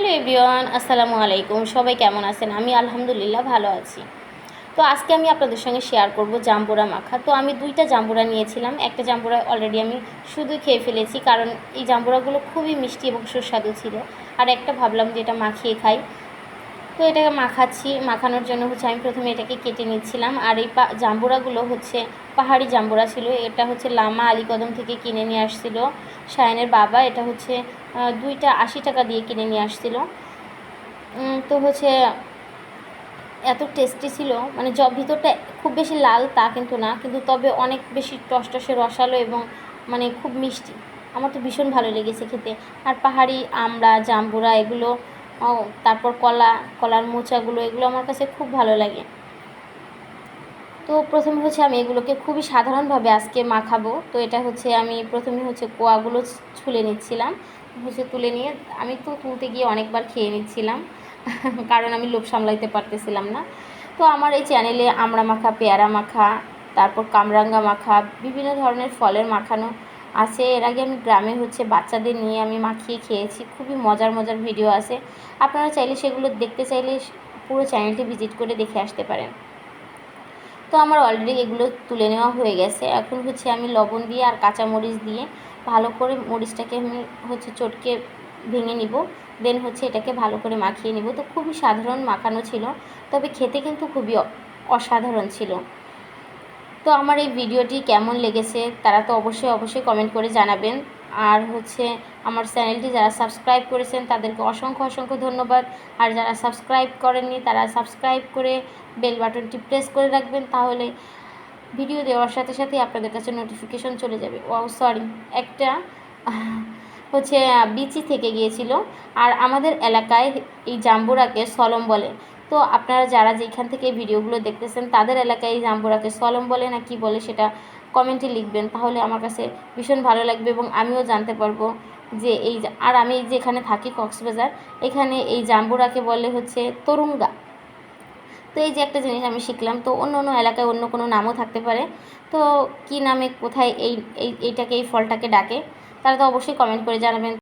Hello everyone, আসসালামু আলাইকুম। সবাই কেমন আছেন? আমি আলহামদুলিল্লাহ ভালো আছি। তো আজকে আমি আপনাদের সঙ্গে শেয়ার করব জাম্বুরা মাখা। তো আমি দুইটা জাম্বুরা নিয়েছিলাম। একটা জাম্বুরা অলরেডি আমি শুধু খেয়ে ফেলেছি কারণ এই জাম্বুরাগুলো খুবই মিষ্টি এবং সুস্বাদু ছিল। আর একটা ভাবলাম যে এটা মাখিয়ে খাই। তো এটাকে মাখাচ্ছি, মাখানোর জন্য হচ্ছে আমি প্রথমে এটাকে কেটে নিচ্ছিলাম। আর এই জাম্বুরাগুলো হচ্ছে পাহাড়ি জাম্বুরা ছিল। এটা হচ্ছে লামা আলীকদম থেকে কিনে নিয়ে আসছিল। সায়নের বাবা এটা হচ্ছে দুইটা আশি টাকা দিয়ে কিনে নিয়ে আসছিল। তো হচ্ছে এত টেস্টি ছিল। মানে জব ভিতরটা খুব বেশি লাল তা কিন্তু না, কিন্তু তবে অনেক বেশি টসটসে রসালো এবং মানে খুব মিষ্টি। আমার তো ভীষণ ভালো লেগেছে খেতে। আর পাহাড়ি আমড়া, জাম্বুরা এগুলো ও, তারপর কলা কলার মোচাগুলো এগুলো আমার কাছে খুব ভালো লাগে। তো প্রথমে হচ্ছে আমি এগুলোকে খুবই সাধারণভাবে আজকে মাখাবো। তো এটা হচ্ছে আমি প্রথমে হচ্ছে কোয়াগুলো ছুলে নিচ্ছিলাম। হচ্ছে তুলে নিয়ে আমি তো তুলতে গিয়ে অনেকবার খেয়ে নিচ্ছিলাম কারণ আমি লোভ সামলাইতে পারতেছিলাম না। তো আমার এই চ্যানেলে আমড়া মাখা পেয়ারা মাখা তারপর কামরাঙ্গা মাখা বিভিন্ন ধরনের ফলের মাখানো আছে, এর আগে আমি গ্রামে হচ্ছে বাচ্চাদের নিয়ে আমি মাখিয়ে খেয়েছি, খুবই মজার মজার ভিডিও আছে। আপনারা চাইলে সেগুলো দেখতে চাইলে পুরো চ্যানেলটি ভিজিট করে দেখে আসতে পারেন। তো আমার অলরেডি এগুলো তুলে নেওয়া হয়ে গেছে। এখন হচ্ছে আমি লবণ দিয়ে আর কাঁচা মরিচ দিয়ে ভালো করে মরিচটাকে আমি হচ্ছে চটকে ভেঙে নিব। দেন হচ্ছে এটাকে ভালো করে মাখিয়ে নিব। তো খুবই সাধারণ মাখানো ছিল, তবে খেতে কিন্তু খুবই অসাধারণ ছিল। তো আমার এই ভিডিওটি কেমন লেগেছে তারা তো অবশ্যই অবশ্যই কমেন্ট করে জানাবেন। আর হচ্ছে আমার চ্যানেলটি যারা সাবস্ক্রাইব করেছেন তাদেরকে অসংখ্য অসংখ্য ধন্যবাদ। আর যারা সাবস্ক্রাইব করেননি তারা সাবস্ক্রাইব করে বেল বাটনটি প্রেস করে রাখবেন তাহলে ভিডিও দেওয়ার সাথে সাথে আপনাদের কাছে নোটিফিকেশন চলে যাবে। ও সরি একটা হচ্ছে বিচি থেকে গিয়েছিল। আর আমাদের এলাকায় এই জাম্বুরাকে সলম বলে। তো আপনারা যারা যেখান থেকে ভিডিওগুলো দেখতেছেন, তাদের এলাকায় এই জাম্বুরাকে সলম বলে না কি বলে সেটা কমেন্টে লিখবেন। তাহলে আমার কাছে ভীষণ ভালো লাগবে এবং আমিও জানতে পারব যে এই আর আমি যেখানে থাকি কক্সবাজার, এখানে এই জাম্বুরাকে বলে হচ্ছে তরুঙ্গা। তো এই যে একটা জিনিস আমি শিখলাম, তো অন্য অন্য এলাকায় অন্য কোনো নামও থাকতে পারে। তো কি নামে কোথায় এই এই, এইটাকে, এই ফলটাকে ডাকে, তারা তো অবশ্যই কমেন্ট করে জানাবেন।